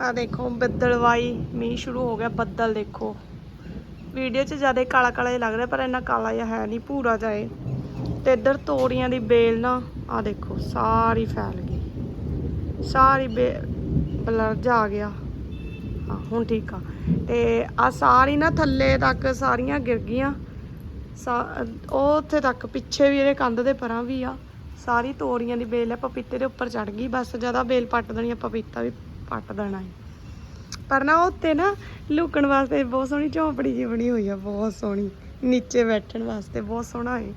ਆ ਦੇਖੋ, ਬੱਦਲਵਾਈ ਮੀਂਹ ਸ਼ੁਰੂ ਹੋ ਗਿਆ, ਬੱਦਲ ਦੇਖੋ। ਵੀਡੀਓ 'ਚ ਜ਼ਿਆਦਾ ਕਾਲਾ ਕਾਲਾ ਜਿਹਾ ਲੱਗ ਰਿਹਾ, ਪਰ ਇੰਨਾ ਕਾਲਾ ਜਿਹਾ ਹੈ ਨਹੀਂ ਪੂਰਾ ਜਾਏ ਏ। ਤੇ ਇੱਧਰ ਤੋਰੀਆਂ ਦੀ ਬੇਲ ਨਾ, ਆ ਦੇਖੋ, ਸਾਰੀ ਫੈਲ ਗਈ। ਸਾਰੀ ਬੇ, ਬਲਰ ਜਾ ਆ ਗਿਆ। ਹਾਂ, ਹੁਣ ਠੀਕ ਆ। ਤੇ ਆ ਸਾਰੀ ਨਾ ਥੱਲੇ ਤੱਕ ਸਾਰੀਆਂ ਗਿਰ ਗਈਆਂ। ਸਾ- ਉਹ ਉੱਥੇ ਤੱਕ, ਪਿੱਛੇ ਵੀ ਇਹਦੇ ਕੰਧ ਦੇ ਪਰਾਂ ਵੀ ਆ। ਸਾਰੀ ਤੋਰੀਆਂ ਦੀ ਬੇਲ ਹੈ ਪਪੀਤੇ ਦੇ ਉੱਪਰ ਚੜ ਗਈ। ਬਸ, ਜ਼ਿਆਦਾ ਬੇਲ ਪੱਟ ਦੇਣੀ ਆ, ਪਪੀਤਾ ਵੀ ਪੱਟ ਦੇਣਾ ਹੈ ਪਰ ਨਾ ਉਹ ਉੱਤੇ ਨਾ ਲੁਕਣ ਵਾਸਤੇ ਬਹੁਤ ਸੋਹਣੀ ਝੌਂਪੜੀ ਜੀ ਬਣੀ ਹੋਈ ਆ, ਬਹੁਤ ਸੋਹਣੀ। ਨੀਚੇ ਬੈਠਣ ਵਾਸਤੇ ਬਹੁਤ ਸੋਹਣਾ ਹੈ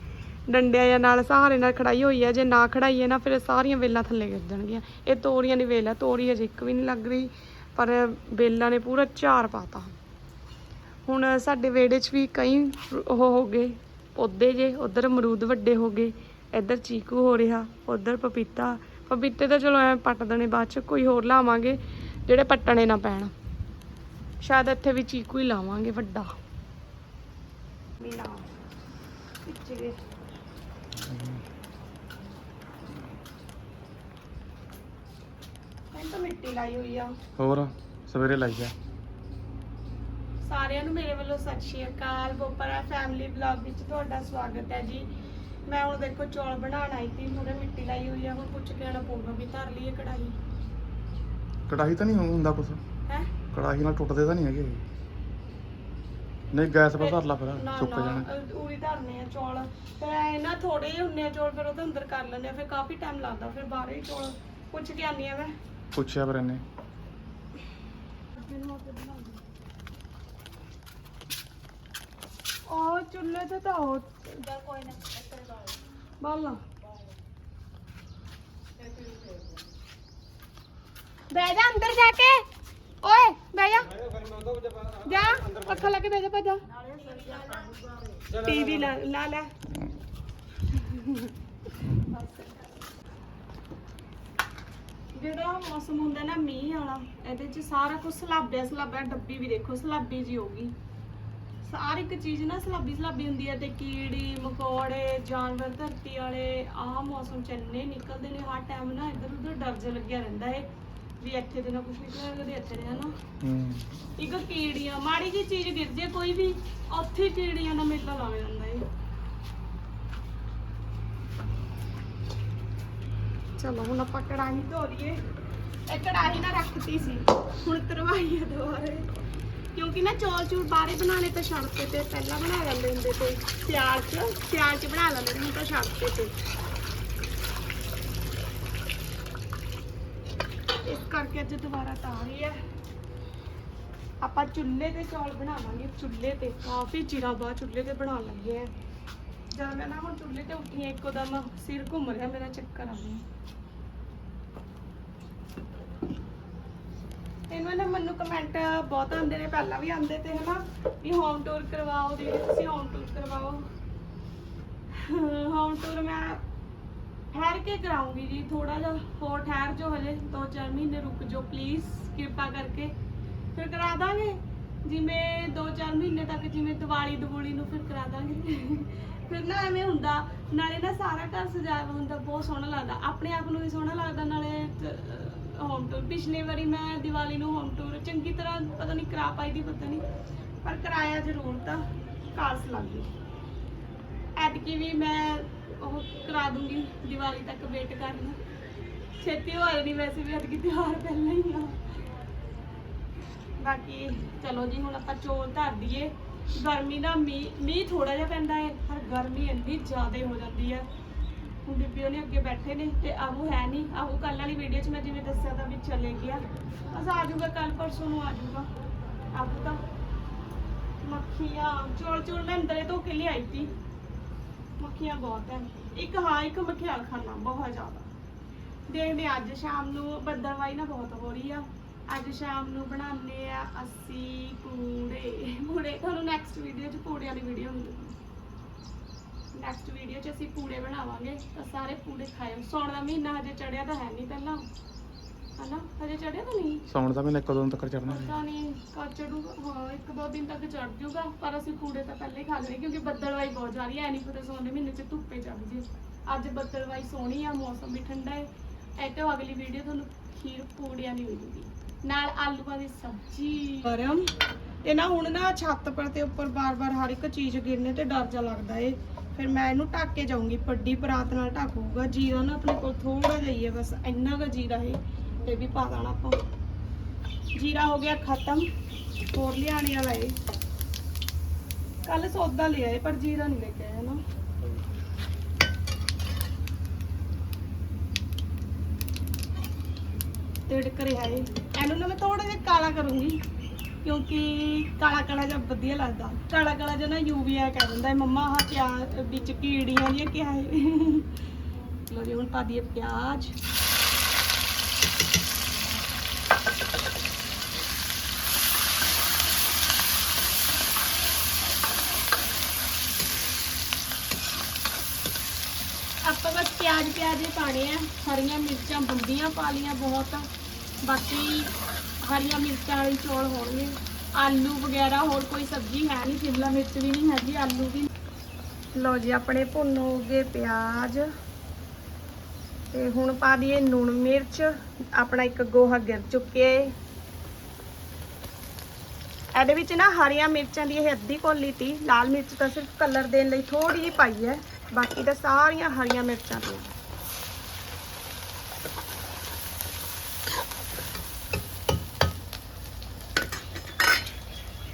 ਡੰਡਿਆਂ ਜਾਂ ਨਾਲ ਸਹਾਰੇ ਨਾਲ ਖੜਾਈ ਹੋਈ ਹੈ ਜੇ ਨਾ ਖੜਾਈਏ ਨਾ ਫਿਰ ਸਾਰੀਆਂ ਵੇਲਾਂ ਥੱਲੇ ਗਿਰ ਜਾਣਗੀਆਂ। ਇਹ ਤੋਰੀਆਂ ਦੀ ਵੇਲ ਆ, ਤੋਰੀ ਅਜੇ ਇੱਕ ਵੀ ਨਹੀਂ ਲੱਗ ਰਹੀ, ਪਰ ਵੇਲਾਂ ਨੇ ਪੂਰਾ ਝਾੜ ਪਾਤਾ। ਹੁਣ ਸਾਡੇ ਵਿਹੜੇ 'ਚ ਵੀ ਕਈ ਉਹ ਹੋ ਗਏ, ਪੌਦੇ ਜੇ, ਉਧਰ ਅਮਰੂਦ ਵੱਡੇ ਹੋ ਗਏ, ਇੱਧਰ ਚੀਕੂ ਹੋ ਰਿਹਾ, ਉਧਰ ਪਪੀਤਾ ਪਪੀਤੇ ਤਾਂ ਚਲੋ ਐ ਪੱਟ ਦੇਣੇ ਬਾਅਦ 'ਚ ਕੋਈ ਹੋਰ ਲਾਵਾਂਗੇ ਜਿਹੜੇ ਪੱਟਣੇ ਨਾ ਪੈਣ। ਸ਼ਾਇਦ ਇੱਥੇ ਵੀ ਚੀਕੂ ਹੀ ਲਾਵਾਂਗੇ ਵੱਡਾ। ਮੀਨਾ ਪਿੱਛੇ ਗਏ ਮੈਂ ਤਾਂ ਮਿੱਟੀ ਲਾਈ ਹੋਈ ਆ। ਹੋਰ ਸਵੇਰੇ ਲਾਈ ਆ। ਸਾਰਿਆਂ ਨੂੰ ਮੇਰੇ ਵੱਲੋਂ ਸਤਿ ਸ਼੍ਰੀ ਅਕਾਲ ਬੋਪਰਾ ਫੈਮਿਲੀ ਵਲੌਗ ਵਿੱਚ ਤੁਹਾਡਾ ਸਵਾਗਤ ਹੈ ਜੀ। ਮੈਂ ਹੁਣ ਦੇਖੋ ਚੌਲ ਬਣਾਉਣ ਆਈ ਸੀ ਮੂਰੇ ਮਿੱਟੀ ਲਾਈ ਹੋਈ ਆ ਹੁਣ ਪੁੱਛ ਕੇ ਆਣਾ ਪਊਗਾ ਵੀ ਧਰ ਲਈਏ ਕੜਾਹੀ। ਕੜਾਹੀ ਤਾਂ ਨਹੀਂ ਹੁੰਦਾ ਕੁਛ? ਹੈ? ਕੜਾਹੀ ਨਾਲ ਟੁੱਟਦੇ ਤਾਂ ਨਹੀਂ ਹੈਗੇ ਨਹੀਂ ਗੈਸ 'ਤੇ ਧਰ ਲਾ ਫਿਰ ਸੁੱਕ ਜਾਣਾ। ਉਰੀ ਧਰਨੇ ਆ ਚੌਲ। ਫਿਰ ਐ ਨਾ ਥੋੜੇ ਜਿਹੇ ਹੁੰਨੇ ਆ ਚੌਲ ਫਿਰ ਉਹਦੇ ਅੰਦਰ ਕਰ ਲੈਂਦੇ ਆ ਫਿਰ ਕਾਫੀ ਟਾਈਮ ਲੱਗਦਾ ਫਿਰ ਬਾਹਰ ਹੀ ਚੌਲ ਪੁੱਛ ਕੇ ਆਨੀ ਆ ਮੈਂ। ਪੁੱਛਿਆ ਫਿਰ ਇਹਨੇ। ਉਹ ਚੁੱਲ੍ਹੇ ਤੇ ਤਾਂ ਉਹ ਕੋਈ ਨਾ। ਬਾਲਾ। ਬਹਿ ਜਾ ਅੰਦਰ ਜਾ ਕੇ। ਓਏ ਬਹਿ ਜਾ। ਜਾ ਅੱਖਾਂ ਲਾ ਕੇ ਬਹਿ ਜਾ ਭੱਜਾ ਟੀਵੀ ਲਾ ਲਾ ਲੈ। ਜਿਹੜਾ ਮੌਸਮ ਹੁੰਦਾ ਨਾ ਮੀਂਹ ਵਾਲਾ ਇਹਦੇ ਚ ਸਾਰਾ ਕੁਝ ਸਲਾਬਿਆ ਸਲਾਬਿਆ ਡੱਬੀ ਵੀ ਦੇਖੋ ਸਲਾਬੀ ਜੀ ਹੋਗੀ ਸਾਰ ਇੱਕ ਚੀਜ਼ ਨਾ ਸਲਾਬੀ ਸਲਾਬੀ ਹੁੰਦੀ ਹੈ ਤੇ ਕੀੜੀ ਮਕੌੜੇ ਜਾਨਵਰ ਧਰਤੀ ਵਾਲੇ ਆਹ ਮੌਸਮ ਚ ਇੰਨੇ ਨਿਕਲਦੇ ਨੇ ਹਰ ਟਾਈਮ ਨਾ ਇੱਧਰ ਉੱਧਰ ਡਰ ਜਿਹਾ ਲੱਗਿਆ ਰਹਿੰਦਾ ਏ ਵੀ ਇੱਥੇ ਦੇ ਨਾ ਕੁਝ ਨਿਕਲਿਆ ਕਦੇ ਇੱਥੇ ਦੇ ਹਨਾ। ਹੂੰ। ਇੱਕ ਕੀੜੀਆਂ ਮਾੜੀ ਜੀ ਚੀਜ਼ ਗਿਰ ਜੇ ਕੋਈ ਵੀ ਉੱਥੇ ਹੀ ਕੀੜੀਆਂ ਦਾ ਮੇਲਾ ਲੱਗ ਜਾਂਦਾ ਏ। ਚਲੋ ਹੁਣ ਆਪਾਂ ਕੜਾਹੀ ਧੋ ਲਈਏ। ਇਹ ਕੜਾਹੀ ਨਾ ਰੱਖਤੀ ਸੀ ਹੁਣ ਤਰਵਾਈ ਆ ਦੁਬਾਰੇ। ਕਿਉਂਕਿ ਨਾ ਚੌਲ ਚੂਰ ਬਾਰੇ ਬਣਾਣੇ ਤਾਂ ਛੱਡਤੇ ਤੇ ਪਹਿਲਾਂ ਬਣਾ ਲੈਂਦੇ ਹੁੰਦੇ ਤੇ ਸਿਆਲ ਚ ਸਿਆਲ ਚ ਬਣਾ ਲੈਂਦੇ ਹੁਣ ਤਾਂ ਛੱਡਤੇ ਤੇ। ਇਸ ਕਰਕੇ ਅੱਜ ਦੁਬਾਰਾ ਤਾਂ ਤਾਰੀ ਹੈ ਆਪਾਂ ਚੁੱਲ੍ਹੇ ਤੇ ਚੌਲ ਬਣਾਵਾਂਗੇ ਚੁੱਲ੍ਹੇ ਤੇ। ਕਾਫੀ ਚਿਰਾਂ ਬਾਅਦ ਚੁੱਲ੍ਹੇ ਤੇ ਬਣਾ ਲੱਗੇ ਆ ਜਦ ਮੈਂ ਨਾ ਹੁਣ ਚੁੱਲ੍ਹੇ ਤੇ ਉੱਠੀ ਹਾਂ, ਇੱਕੋ ਦਮ ਸਿਰ ਘੁੰਮ ਰਿਹਾ ਮੇਰਾ ਚੱਕਰ ਆ। ਗਿਆ ਇਹਨੂੰ ਨਾ ਮੈਨੂੰ ਕਮੈਂਟ ਬਹੁਤ ਆਉਂਦੇ ਨੇ, ਪਹਿਲਾਂ ਵੀ ਆਉਂਦੇ ਤੇ ਹਨਾ, ਵੀ ਹੋਮ ਟੂਰ ਕਰਵਾਓ, ਦੀਦੀ ਤੁਸੀਂ ਹੋਮ ਟੂਰ ਕਰਵਾਓ। ਹੋਮ ਟੂਰ ਮੈਂ ਠਹਿਰ ਕੇ ਕਰਾਉਂਗੀ ਜੀ ਥੋੜਾ ਜਿਹਾ ਹੋਰ ਠਹਿਰ ਜੋ ਹਲੇ 2-4 ਮਹੀਨੇ ਰੁਕ ਜਾਓ ਪਲੀਜ਼ ਕਿਰਪਾ ਕਰਕੇ। ਫਿਰ ਕਰਾ ਦਾਂਗੇ, ਜਿਵੇਂ 2-4 ਮਹੀਨੇ ਤੱਕ ਜਿਵੇਂ ਦੀਵਾਲੀ ਦਵੂਲੀ ਨੂੰ ਫਿਰ ਕਰਾ ਦਾਂਗੇ। ਫਿਰ ਨਾ ਐਵੇਂ ਹੁੰਦਾ, ਨਾਲੇ ਨਾ ਸਾਰਾ ਘਰ ਸਜਾਇਆ ਹੁੰਦਾ, ਬਹੁਤ ਸੋਹਣਾ ਲੱਗਦਾ। ਆਪਣੇ ਆਪ ਨੂੰ ਵੀ ਸੋਹਣਾ ਲੱਗਦਾ, ਨਾਲੇ ਹੋਮ ਟੂਰ ਪਿਛਲੇ ਵਾਰੀ ਮੈਂ ਦੀਵਾਲੀ ਨੂੰ ਹੋਮ ਟੂਰ ਚੰਗੀ ਤਰ੍ਹਾਂ ਪਤਾ ਨਹੀਂ ਕਰਾ ਪਾਈ ਦੀ, ਪਤਾ ਨਹੀਂ। ਪਰ ਕਰਾਇਆ ਜ਼ਰੂਰ ਤਾਂ ਕਾਲਸ ਲੱਗ ਗਈ। ਐਤਕੀ ਵੀ ਮੈਂ ਉਹ ਕਰਾ ਦੂੰਗੀ, ਦੀਵਾਲੀ ਤੱਕ ਵੇਟ ਕਰਨਾ। ਛੇਤੀ ਹੋ ਜਾਣੀ ਵੈਸੇ ਵੀ ਐਤਕੀ ਤਿਉਹਾਰ ਪਹਿਲਾਂ ਹੀ ਆ। ਬਾਕੀ ਚਲੋ ਜੀ, ਹੁਣ ਆਪਾਂ ਚੋਲ ਧਰ ਦਈਏ। ਗਰਮੀ ਦਾ ਮੀਂਹ ਮੀਂਹ ਥੋੜਾ ਜਿਹਾ ਪੈਂਦਾ ਹੈ ਪਰ ਗਰਮੀ ਇੰਨੀ ਜ਼ਿਆਦਾ ਹੋ ਜਾਂਦੀ ਹੈ ਹੁਣ ਬੀਬੀ ਉਹਨੇ ਅੱਗੇ ਬੈਠੇ ਨੇ ਤੇ ਆਹੂ ਹੈ ਨਹੀਂ ਆਹੂ ਕੱਲ ਵਾਲੀ ਵੀਡੀਓ 'ਚ ਮੈਂ ਜਿਵੇਂ ਦੱਸਿਆ ਤਾਂ ਵੀ ਚਲੇ ਗਿਆ। ਬਸ ਆ ਜਾਊਗਾ ਕੱਲ ਪਰਸੋਂ ਨੂੰ ਆ ਜਾਊਗਾ। ਆਹੂ ਤਾਂ ਮੱਖੀਆਂ, ਚੋਲ ਚੋਲ ਮੈਂ ਅੰਦਰੇ ਧੋ ਕੇ ਲਿਆਈ ਸੀ ਮੱਖੀਆਂ ਬਹੁਤ ਹੈ ਇੱਕ ਹਾਂ, ਇੱਕ ਮੱਖਿਆਲ ਖਾਣਾ ਬਹੁਤ ਜ਼ਿਆਦਾ। ਦੇਖਦੇ ਅੱਜ ਸ਼ਾਮ ਨੂੰ ਬੱਦਲਵਾਈ ਨਾ ਬਹੁਤ ਹੋ ਰਹੀ ਆ। ਅੱਜ ਸ਼ਾਮ ਨੂੰ ਬਣਾਉਂਦੇ ਆ ਅਸੀਂ ਕੂੜੇ ਪੂੜੇ ਤੁਹਾਨੂੰ ਨੈਕਸਟ ਵੀਡੀਓ 'ਚ ਪੂੜੇ ਵਾਲੀ ਵੀਡੀਓ ਮਿਲੂਗੀ ਨੈਕਸਟ ਵੀਡੀਓ 'ਚ ਅਸੀਂ ਪੂੜੇ ਬਣਾਵਾਂਗੇ। ਤਾਂ ਸਾਰੇ ਪੂੜੇ ਖਾਇਓ। ਸੌਣ ਦਾ ਮਹੀਨਾ ਹਜੇ ਚੜਿਆ ਤਾਂ ਹੈ ਨਹੀਂ ਪਹਿਲਾਂ। ਹਨਾ? ਹਜੇ ਚੜਿਆ ਤਾਂ ਨਹੀਂ? ਸੌਣ ਦਾ ਮਹੀਨਾ ਕਦੋਂ ਤੱਕ ਚੜਨਾ ਪਤਾ ਨਹੀਂ ਕਦ ਚੜੂਗਾ? ਹਾਂ ਇੱਕ ਦੋ ਦਿਨ ਤੱਕ ਚੜ ਜੂਗਾ। ਪਰ ਅਸੀਂ ਕੂੜੇ ਤਾਂ ਪਹਿਲੇ ਹੀ ਖਾ ਲਏ ਕਿਉਂਕਿ ਬੱਦਲਵਾਈ ਬਹੁਤ ਜਾ ਰਹੀ ਹੈ ਨਹੀਂ ਪਤਾ ਸੌਣ ਦੇ ਮਹੀਨੇ ਚ ਧੁੱਪੇ ਚੜ ਜੇ। ਅੱਜ ਬੱਦਲਵਾਈ ਸੋਹਣੀ ਆ ਮੌਸਮ ਵੀ ਠੰਡਾ ਹੈ। ਇਹ ਤੋਂ ਅਗਲੀ ਵੀਡੀਓ ਤੁਹਾਨੂੰ ਖੀਰ ਪੂੜੀਆਂ ਦੀ ਮਿਲੂਗੀ। ਨਾਲ ਆਲੂਆਂ ਦੀ ਸਬਜ਼ੀ। ਗਰਮ ਤੇ ਨਾ ਹੁਣ ਨਾ ਛੱਤ ਪਰ ਤੇ ਉੱਪਰ ਬਾਰ-ਬਾਰ ਹਰ ਇੱਕ ਚੀਜ਼ ਗਿਰਨੇ ਤੇ ਡਰ ਜਾ ਲੱਗਦਾ ਏ। ਫਿਰ ਮੈਂ ਇਹਨੂੰ ਢੱਕ ਕੇ ਜਾਊਂਗੀ, ਵੱਡੀ ਪਰਾਤ ਨਾਲ ਢੱਕੂਗਾ, ਜੀਰਾ ਨਾ ਆਪਣੇ ਕੋਲ ਥੋੜਾ ਜਿਹਾ ਹੀ ਹੈ, ਬਸ ਇੰਨਾ ਕੁ ਜੀਰਾ ਹੈ ਇਹ ਵੀ ਪਾ ਦੇਣਾ ਆਪਾਂ। ਜੀਰਾ ਹੋ ਗਿਆ ਖਤਮ, ਹੋਰ ਲਿਆਣੇ ਵਾਲਾ ਏ ਕੱਲ ਸੌਦਾ ਲਿਆ ਏ ਪਰ ਜੀਰਾ ਨਹੀਂ ਲੈ ਕੇ ਆਇਆ ਨਾ। ਤਿੜਕ ਰਿਹਾ ਏ ਇਹਨੂੰ ਨਾ ਮੈਂ ਥੋੜਾ ਜਿਹਾ ਕਾਲਾ ਕਰੂੰਗੀ। ਕਿਉਂਕਿ ਕਾਲਾ ਕਾਲਾ ਜਿਹਾ ਵਧੀਆ ਲੱਗਦਾ। ਕਾਲਾ ਕਾਲਾ ਜਿਹਾ ਨਾ ਯੂਵੀਆ ਕਹਿ ਦਿੰਦਾ ਹੈ। ਮੰਮਾ, ਆਹ ਪਿਆ ਵਿੱਚ ਕੀੜੀਆਂ ਜਿਹੀਆਂ ਕਿਆ ਹੈ ਲੋ ਜੀ, ਹੁਣ ਪਾ ਦਈਏ ਪਿਆਜ਼। ਆਪਾਂ ਬਸ ਪਿਆਜ਼ ਪਿਆਜ਼ ਹੀ ਪਾਣੇ ਆ। ਹਰੀਆਂ ਮਿਰਚਾਂ, ਬੰਦੀਆਂ ਪਾ ਲੀਆਂ ਬਹੁਤ। ਬਾਕੀ ਹਰੀਆਂ ਮਿਰਚਾਂ ਵਾਲੇ ਚੌਲ ਹੋਣਗੇ, ਆਲੂ ਵਗੈਰਾ, ਹੋਰ ਕੋਈ ਸਬਜ਼ੀ ਹੈ ਨਹੀਂ, ਸ਼ਿਮਲਾ ਮਿਰਚ ਵੀ ਨਹੀਂ ਹੈਗੀ, ਆਲੂ ਵੀ ਲਓ ਜੀ, ਆਪਣੇ ਭੁੰਨ ਹੋ ਗਏ ਪਿਆਜ਼। ਤੇ ਹੁਣ ਪਾ ਦਈਏ ਨੂਣ ਮਿਰਚ, ਆਪਣਾ ਇੱਕ ਗੋਹਾ ਗਿਰ ਚੁੱਕਿਆ ਏ। ਇਹਦੇ ਵਿੱਚ ਨਾ ਹਰੀਆਂ ਮਿਰਚਾਂ ਦੀ ਇਹ ਅੱਧੀ ਕੋਲੀ ਤੀ, ਲਾਲ ਮਿਰਚ ਤਾਂ ਸਿਰਫ ਕਲਰ ਦੇਣ ਲਈ ਥੋੜੀ ਜਿਹੀ ਪਾਈ ਹੈ, ਬਾਕੀ ਤਾਂ ਸਾਰੀਆਂ ਹਰੀਆਂ ਮਿਰਚਾਂ ਤੀ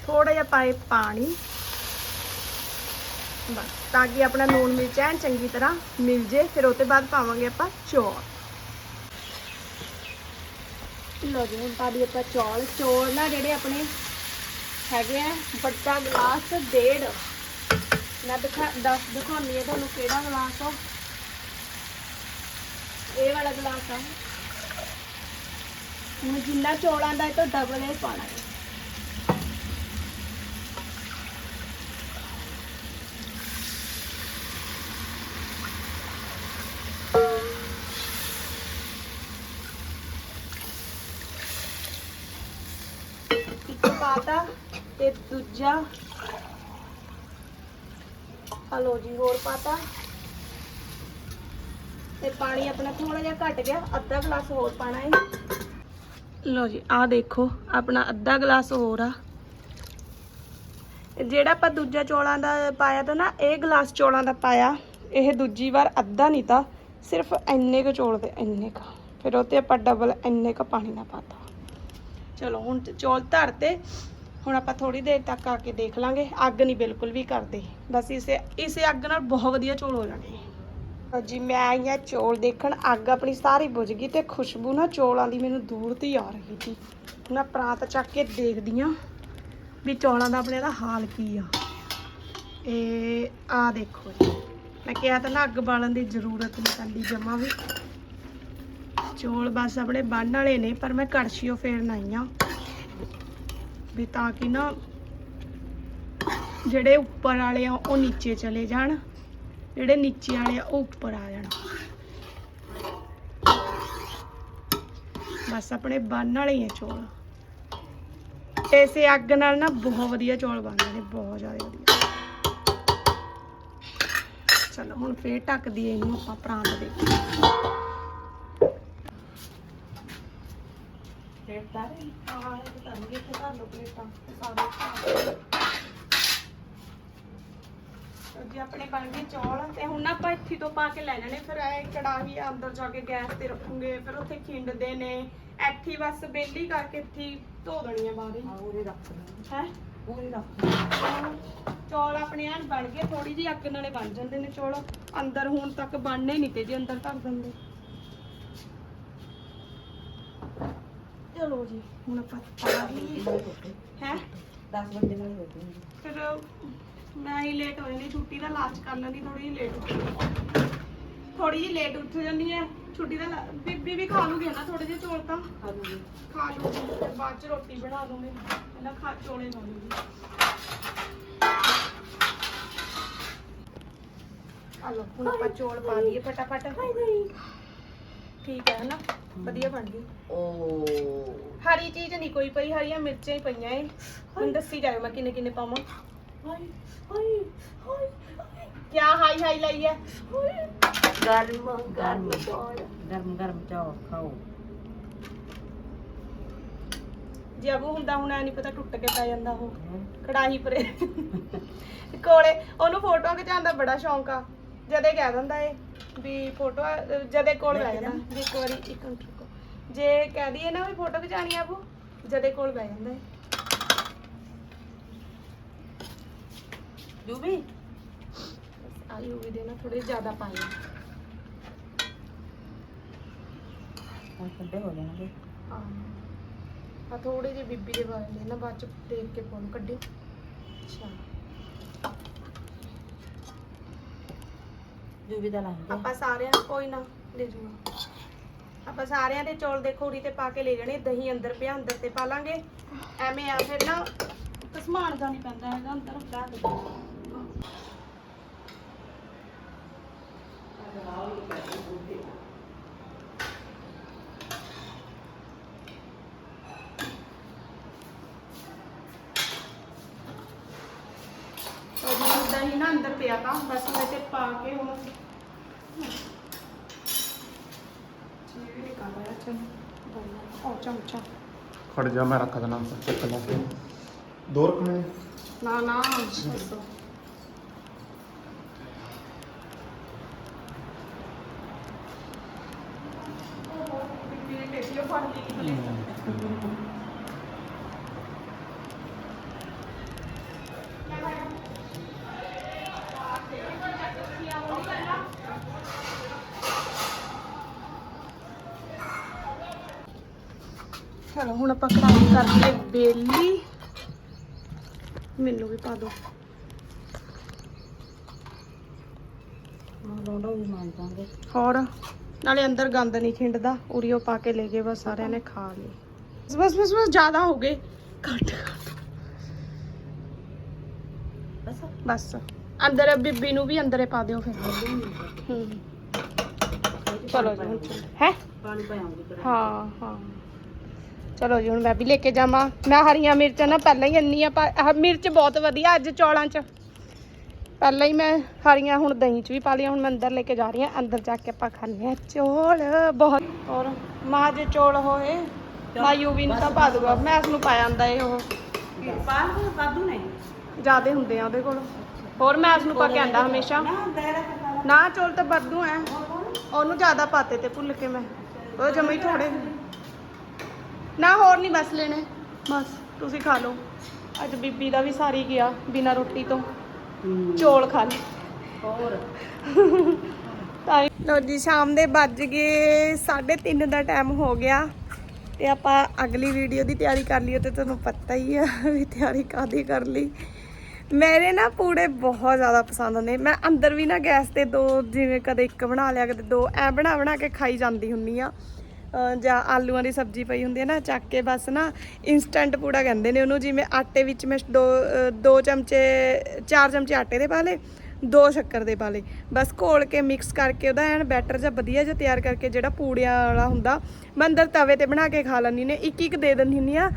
ਥੋੜਾ ਜਿਹਾ ਪਾਏ ਪਾਣੀ। ਬਸ, ਤਾਂ ਕਿ ਆਪਣਾ ਲੂਣ ਮਿਰਚ ਐਨ ਚੰਗੀ ਤਰ੍ਹਾਂ ਮਿਲ ਜੇ, ਫਿਰ ਉਹ ਤੋਂ ਬਾਅਦ ਪਾਵਾਂਗੇ ਆਪਾਂ ਚੌਲ। ਲੋ ਜੀ, ਹੁਣ ਪਾ ਦਈਏ ਆਪਾਂ ਚੌਲ। ਚੌਲ ਨਾ ਜਿਹੜੇ ਆਪਣੇ ਹੈਗੇ ਆ, ਵੱਡਾ ਗਲਾਸ ਡੇਢ। ਮੈਂ ਦਿਖਾ, ਦੱਸ ਦਿਖਾਉਣੀ ਹੈ ਤੁਹਾਨੂੰ ਕਿਹੜਾ ਗਲਾਸ ਆ। ਇਹ ਵਾਲਾ ਗਲਾਸ ਆ। ਹੁਣ ਜਿੰਨਾ ਚੌਲਾਂ ਦਾ ਇਹ ਤੋਂ ਡਬਲ ਇਹ ਪਾਣਾ ਹੈ ਇੱਕ ਪਾਤਾ ਤੇ ਦੂਜਾ ਹਲੋ ਜੀ, ਹੋਰ ਪਾਤਾ? ਤੇ ਪਾਣੀ ਆਪਣਾ ਥੋੜਾ ਜਿਹਾ ਘਟ ਗਿਆ, ਅੱਧਾ ਗਲਾਸ ਹੋਰ ਪਾਣਾ ਹੈ ਲੋ ਜੀ, ਆਹ ਦੇਖੋ, ਆਪਣਾ ਅੱਧਾ ਗਲਾਸ ਹੋਰ ਆ। ਜਿਹੜਾ ਆਪਾਂ ਦੂਜਾ ਚੌਲਾਂ ਦਾ ਪਾਇਆ ਤਾਂ ਨਾ, ਇਹ ਗਲਾਸ ਚੌਲਾਂ ਦਾ ਪਾਇਆ। ਇਹ ਦੂਜੀ ਵਾਰ ਅੱਧਾ ਨਹੀਂ ਤਾਂ ਸਿਰਫ ਇੰਨੇ ਕੁ ਚੌਲ ਤੇ ਇੰਨੇ ਕੁ। ਫਿਰ ਉਹ ਤੇ ਆਪਾਂ ਡਬਲ ਇੰਨੇ ਕੁ ਪਾਣੀ ਨਾ ਪਾਤਾ। ਚਲੋ, ਹੁਣ ਚੌਲ ਧਰਤੇ, ਹੁਣ ਆਪਾਂ ਥੋੜੀ ਦੇਰ ਤੱਕ ਆ ਕੇ ਦੇਖ ਲਾਂਗੇ। ਅੱਗ ਨਹੀਂ ਬਿਲਕੁਲ ਵੀ ਕਰਦੇ। ਬਸ ਇਸੇ ਇਸੇ ਅੱਗ ਨਾਲ ਬਹੁਤ ਵਧੀਆ ਚੌਲ ਹੋ ਜਾਣੇ ਤਾਂ ਜੀ, ਮੈਂ ਆਈ ਆ ਚੌਲ ਦੇਖਣ। ਅੱਗ ਆਪਣੀ ਸਾਰੀ ਬੁਝ ਗਈ ਤੇ ਖੁਸ਼ਬੂ ਨਾ ਚੌਲਾਂ ਦੀ ਮੈਨੂੰ ਦੂਰ ਤੋਂ ਹੀ ਆ ਰਹੀ ਸੀ। ਮੈਂ ਪ੍ਰਾਂਤ ਚੱਕ ਕੇ ਦੇਖਦੀ ਆ ਵੀ ਚੌਲਾਂ ਦਾ ਆਪਣੇ ਦਾ ਹਾਲ ਕੀ ਆ। ਇਹ ਆ ਦੇਖੋ ਜੀ। ਮੈਂ ਕਿਹਾ ਤਾਂ ਨਾ ਅੱਗ ਬਾਲਣ ਦੀ ਜ਼ਰੂਰਤ ਨਹੀਂ ਪੈਂਦੀ ਜਮਾ ਵੀ। ਚੌਲ ਬਸ ਆਪਣੇ ਬੰਨ ਵਾਲੇ ਨੇ, ਪਰ ਮੈਂ ਕੜਛੀਓ ਫੇਰਨ ਆਈ ਆ। ਵੀ ਤਾਂ ਕਿ ਨਾ ਜਿਹੜੇ ਉੱਪਰ ਵਾਲੇ ਆ, ਉਹ ਨੀਚੇ ਚਲੇ ਜਾਣ, ਜਿਹੜੇ ਨੀਚੇ ਵਾਲੇ ਆ, ਉਹ ਉੱਪਰ ਆ ਜਾਣ। ਬਸ ਆਪਣੇ ਬੰਨ ਵਾਲੇ ਹੀ ਆ ਚੌਲ। ਇਸੇ ਅੱਗ ਨਾਲ ਨਾ ਬਹੁਤ ਵਧੀਆ ਚੌਲ ਬਣਦੇ ਨੇ, ਬਹੁਤ ਜ਼ਿਆਦਾ ਵਧੀਆ। ਚਲੋ, ਹੁਣ ਫੇਰ ਢੱਕ ਦਈਏ ਇਹਨੂੰ, ਆਪਾਂ ਪ੍ਰਾਂਤ ਦੇ ਪਲੇਟ ਦਾ ਰਹੀ ਹਾਂ ਇਹ ਤਾਂ ਨਹੀਂ ਇੱਥੇ ਧਰ ਲਓ ਪਲੇਟਾਂ? ਤੇ ਸਾਰੇ ਤੇ ਜੀ ਆਪਣੇ ਬਣ ਗਏ ਚੌਲ ਤੇ ਹੁਣ ਨਾ ਆਪਾਂ ਇੱਥੇ ਤੋਂ ਪਾ ਕੇ ਲੈ ਜਾਣੇ। ਫਿਰ ਇਹ ਕੜਾਹੀ ਆ ਅੰਦਰ ਜਾ ਕੇ ਗੈਸ ਤੇ ਰੱਖੂਗੇ। ਫਿਰ ਉੱਥੇ ਖਿੰਡਦੇ ਨੇ। ਇੱਥੇ ਬਸ ਬੇਲੀ ਕਰਕੇ ਇੱਥੇ ਧੋ ਦੇਣੀ ਆ ਬਾਹਰ ਹੀ। ਉਹਦੇ ਰੱਖ ਦੇ ਹੈ? ਉਹਦੇ ਰੱਖ ਚੌਲ ਆਪਣੇ ਐਨ ਬਣ ਗਏ। ਥੋੜੀ ਜਿਹੀ ਅੱਗ ਨਾਲੇ ਬਣ ਜਾਂਦੇ ਨੇ ਚੌਲ। ਅੰਦਰ ਹੁਣ ਤੱਕ ਬਣਨੇ ਨਹੀਂ ਤੇ ਜੀ ਅੰਦਰ ਧਰ ਦਿੰਦੇ। ਚਲੋ ਜੀ ਹੁਣ ਆਪਾਂ ਪਾ ਦਈਏ ਹੈ 10 ਵਜੇ ਨਾਲ ਹੋ ਜਾਊਗੀ ਫਿਰ ਮੈਂ ਹੀ ਲੇਟ ਹੋ ਜਾਂਦੀ ਛੁੱਟੀ ਦਾ ਲਾਸਟ ਕਰ ਲੈਂਦੀ ਥੋੜੀ ਜਿਹੀ ਲੇਟ ਉੱਠ ਥੋੜੀ ਜਿਹੀ ਲੇਟ ਉੱਠ ਜਾਂਦੀ ਹੈ ਛੁੱਟੀ ਦਾ ਲਾ- ਬੀਬੀ ਵੀ ਖਾ ਲੂਗੀ ਨਾ ਥੋੜੇ ਜਿਹੇ ਚੌਲ ਤਾਂ। ਖਾ ਲੂਗੀ। ਖਾ ਲੂਗੀ ਫਿਰ ਬਾਅਦ ਚ ਰੋਟੀ ਬਣਾ ਦੂੰਗੀ ਪਹਿਲਾਂ ਖਾ ਚੌਲੇ ਖਾ ਲੂਗੀ। ਹਲੋ ਹੁਣ ਆਪਾਂ ਚੌਲ ਪਾ ਦਈਏ ਫਟਾਫਟ। ਠੀਕ ਹੈ ਨਾ ਵਧੀਆ ਬਣ ਗਈ। ਓ। ਹਰੀ ਚੀਜ਼ ਨਹੀਂ ਕੋਈ ਪਈ ਹਰੀਆਂ ਮਿਰਚਾਂ ਹੀ ਪਈਆਂ ਏ। ਹੁਣ ਦੱਸੀ ਜਾਓ ਮੈਂ ਕਿੰਨੇ ਕਿੰਨੇ ਪਾਵਾਂ। ਹਾਈ ਹਾਈ ਹਾਈ ਕਿਆ ਹਾਈ ਹਾਈ ਲਈ ਹੈ? ਗਰਮ ਗਰਮ ਚੌਲ। ਗਰਮ ਗਰਮ ਚੌਲ ਖਾਓ। ਜੇ ਅਬੂ ਹੁੰਦਾ ਹੁਣ ਐ ਨਹੀਂ ਪਤਾ ਟੁੱਟ ਕੇ ਪੈ ਜਾਂਦਾ ਉਹ। ਕੜਾਹੀ ਪਰੇ। ਕੋਲੇ ਉਹਨੂੰ ਫੋਟੋ ਖਿਚਾਉਣ ਦਾ ਬੜਾ ਸ਼ੌਂਕ ਆ। ਜਦੇ ਕਹਿ ਦਿੰਦਾ ਏ ਵੀ ਫੋਟੋ ਜਦੇ ਕੋਲ ਬਹਿ ਜਾਂਦਾ ਵੀ ਇੱਕ ਵਾਰੀ ਇੱਕ ਮਿੰਟ ਰੁਕੋ। ਜੇ ਕਹਿ ਦਈਏ ਨਾ ਵੀ ਫੋਟੋ ਖਿਚਾਣੀ ਆ ਅਬੂ ਜਦੇ ਕੋਲ ਬਹਿ ਜਾਂਦਾ ਏ ਜੂਬੀ? ਆਲੂ ਵੀ ਦੇਣਾ ਥੋੜੇ ਜ਼ਿਆਦਾ ਪਾਏ ਹੁਣ ਠੰਡੇ ਹੋ ਜਾਣਗੇ। ਆ ਥੋੜੇ ਜਿਹੇ ਬੀਬੀ ਦੇ ਵਾਲੇ ਨੇ ਨਾ ਬਾਅਦ ਚ ਦੇਖ ਕੇ ਪਾਉਣ ਕੱਢਿਓ। ਅੱਛਾ। ਜੂਬੀ ਦਾ ਲਾਂਗੇ ਆਪਾਂ ਸਾਰਿਆਂ ਕੋਈ ਨਾ ਲੈ ਜੂਗਾ ਆਪਾਂ ਸਾਰਿਆਂ ਦੇ ਚੌਲ ਦੇ ਉਰੀ ਤੇ ਪਾ ਕੇ ਲੈ ਜਾਣੇ, ਦਹੀਂ ਅੰਦਰ ਪਿਆ, ਅੰਦਰ ਤੇ ਪਾ ਲਾਂਗੇ। ਐਵੇਂ ਆ ਫਿਰ ਨਾ ਤਸਮਾਨ ਦਾ ਨਹੀਂ ਪੈਂਦਾ ਹੈਗਾ, ਅੰਦਰ ਲਾ ਦੇ ਉਹ ਜੀ ਦਹੀਂ ਨਾ ਅੰਦਰ ਪਿਆ ਤਾਂ ਬਸ ਉਹਦੇ ਤੇ ਪਾ ਕੇ ਹੁਣ ਜੀ ਵੀ ਨਿਕਾਲਿਆ ਚਲ ਉਹ ਚਮਚਾ ਖੜ ਜਾ ਮੈਂ ਰੱਖ ਦੇਣਾ ਚੱਕ ਲਾ ਕੇ ਦੋ ਰਕਮੇ ਨਾ ਨਾ ਦੱਸੋ ਚਲੋ ਆਪਾਂ ਕੜਾਹੀ ਕਰ ਲਈਏ ਬੇਲੀ। ਮੈਨੂੰ ਵੀ ਪਾ ਦਿਓ ਵੀ ਦਾਂਗੇ ਹੋਰ? ਨਾਲੇ ਅੰਦਰ ਗੰਦ ਨਹੀਂ ਖਿੰਡਦਾ। ਉਰੀ ਉਹ ਪਾ ਕੇ ਲੈ ਗਏ ਬਸ ਸਾਰਿਆਂ ਨੇ ਖਾ ਲਏ। ਬਸ ਬਸ ਬਸ ਬਸ ਜ਼ਿਆਦਾ ਹੋ ਗਏ। ਘੱਟ ਘੱਟ। ਬਸ। ਬਸ। ਅੰਦਰ ਬੀਬੀ ਨੂੰ ਵੀ ਅੰਦਰੇ ਪਾ ਦਿਓ ਫਿਰ। ਹੂੰ। ਚਲੋ ਜੀ ਹੈ? ਪਾਣੀ ਪਾਉਂਗੀ ਹਾਂ ਹਾਂ। ਚਲੋ ਜੀ ਹੁਣ ਮੈਂ ਵੀ ਲੈ ਕੇ ਜਾਵਾਂ। ਮੈਂ ਹਰੀਆਂ ਮਿਰਚਾਂ ਨਾ ਪਹਿਲਾਂ ਹੀ ਇੰਨੀਆਂ ਪਾ ਆਹ ਮਿਰਚ ਬਹੁਤ ਵਧੀਆ ਅੱਜ ਚੌਲਾਂ 'ਚ। ਪਹਿਲਾਂ ਹੀ ਮੈਂ ਹਰੀਆਂ ਹੁਣ ਦਹੀਂ 'ਚ ਵੀ ਪਾ ਲਈਆਂ ਹੁਣ ਮੈਂ ਅੰਦਰ ਲੈ ਕੇ ਜਾ ਰਹੀ ਹਾਂ। ਅੰਦਰ ਜਾ ਕੇ ਆਪਾਂ ਖਾਣੇ ਆ ਚੌਲ ਬਹੁਤ ਔਰ ਮਾਂ ਜੇ ਚੌਲ ਹੋਏ ਮਾਂ ਯੂਵੀ ਨੂੰ ਤਾਂ ਪਾ ਦੂਗਾ। ਮੈਂ ਇਸ ਨੂੰ ਪਾ ਜਾਂਦਾ ਇਹ ਉਹ। ਪਾਲ ਵਾਧੂ ਨਹੀਂ ਜਿਆਦੇ ਹੁੰਦੇ ਆ ਉਹਦੇ ਕੋਲ। ਹੋਰ ਮੈਂ ਇਸ ਨੂੰ ਪਾ ਕੇ ਆਂਦਾ ਹਮੇਸ਼ਾ। ਨਾ ਚੌਲ ਤਾਂ ਵਾਧੂ ਐ। ਉਹਨੂੰ ਜ਼ਿਆਦਾ ਪਾਤੇ ਤੇ ਭੁੱਲ ਕੇ ਮੈਂ। ਉਹ ਜਮੇ ਹੀ ਥੋੜੇ ਨਾ ਹੋਰ ਨਹੀਂ ਬਸ ਲੈਣੇ। ਬਸ ਤੁਸੀਂ ਖਾ ਲਓ। ਅੱਜ ਬੀਬੀ ਦਾ ਵੀ ਸਾਰੀ ਗਿਆ ਬਿਨਾ ਰੋਟੀ ਤੋਂ। ਚੌਲ ਖਾ ਲਏ ਹੋਰ? ਤਾਂ ਲੋ ਜੀ ਸ਼ਾਮ ਦੇ ਵੱਜ ਗਏ 3:30 ਦਾ ਟਾਈਮ ਹੋ ਗਿਆ। ਤੇ ਆਪਾਂ ਅਗਲੀ ਵੀਡੀਓ ਦੀ ਤਿਆਰੀ ਕਰ ਲਈ ਤੇ ਤੁਹਾਨੂੰ ਪਤਾ ਹੀ ਆ ਵੀ ਤਿਆਰੀ ਕਾਦੀ ਕਰ ਲਈ। ਮੇਰੇ ਨਾ ਪੂੜੇ ਬਹੁਤ ਜ਼ਿਆਦਾ ਪਸੰਦ ਨੇ ਮੈਂ ਅੰਦਰ ਵੀ ਨਾ ਗੈਸ ਤੇ ਦੋ ਜਿਵੇਂ ਕਦੇ ਇੱਕ ਬਣਾ ਲਿਆ ਕਦੇ ਦੋ ਐ ਬਣਾ ਬਣਾ ਕੇ ਖਾਈ ਜਾਂਦੀ ਹੁੰਨੀ ਆ। ਜਾਂ ਆਲੂਆਂ ਦੀ ਸਬਜ਼ੀ ਪਈ ਹੁੰਦੀ ਹੈ ਨਾ, ਚੱਕ ਕੇ ਬਸ ਨਾ ਇਨਸਟੈਂਟ ਪੂੜਾ ਕਹਿੰਦੇ ਨੇ ਉਹਨੂੰ, ਜਿਵੇਂ ਆਟੇ ਵਿੱਚ ਮੈਂ ਦੋ ਦੋ ਚਮਚੇ, ਚਾਰ ਚਮਚੇ ਆਟੇ ਦੇ ਪਾ ਲਏ, ਦੋ ਸ਼ੱਕਰ ਦੇ ਪਾ ਲਏ। ਬਸ ਘੋਲ ਕੇ ਮਿਕਸ ਕਰਕੇ ਉਹਦਾ ਐਨ ਬੈਟਰ ਜਾਂ ਵਧੀਆ ਜਿਹਾ ਤਿਆਰ ਕਰਕੇ ਜਿਹੜਾ ਪੂੜਿਆਂ ਵਾਲਾ ਹੁੰਦਾ, ਮੈਂ ਅੰਦਰ ਤਵੇ ਤੇ ਬਣਾ ਕੇ ਖਾ ਲੈਂਦੀ ਨੇ ਇੱਕ ਇੱਕ ਦੇ ਦਿੰਦੀ ਹੁੰਦੀ ਆ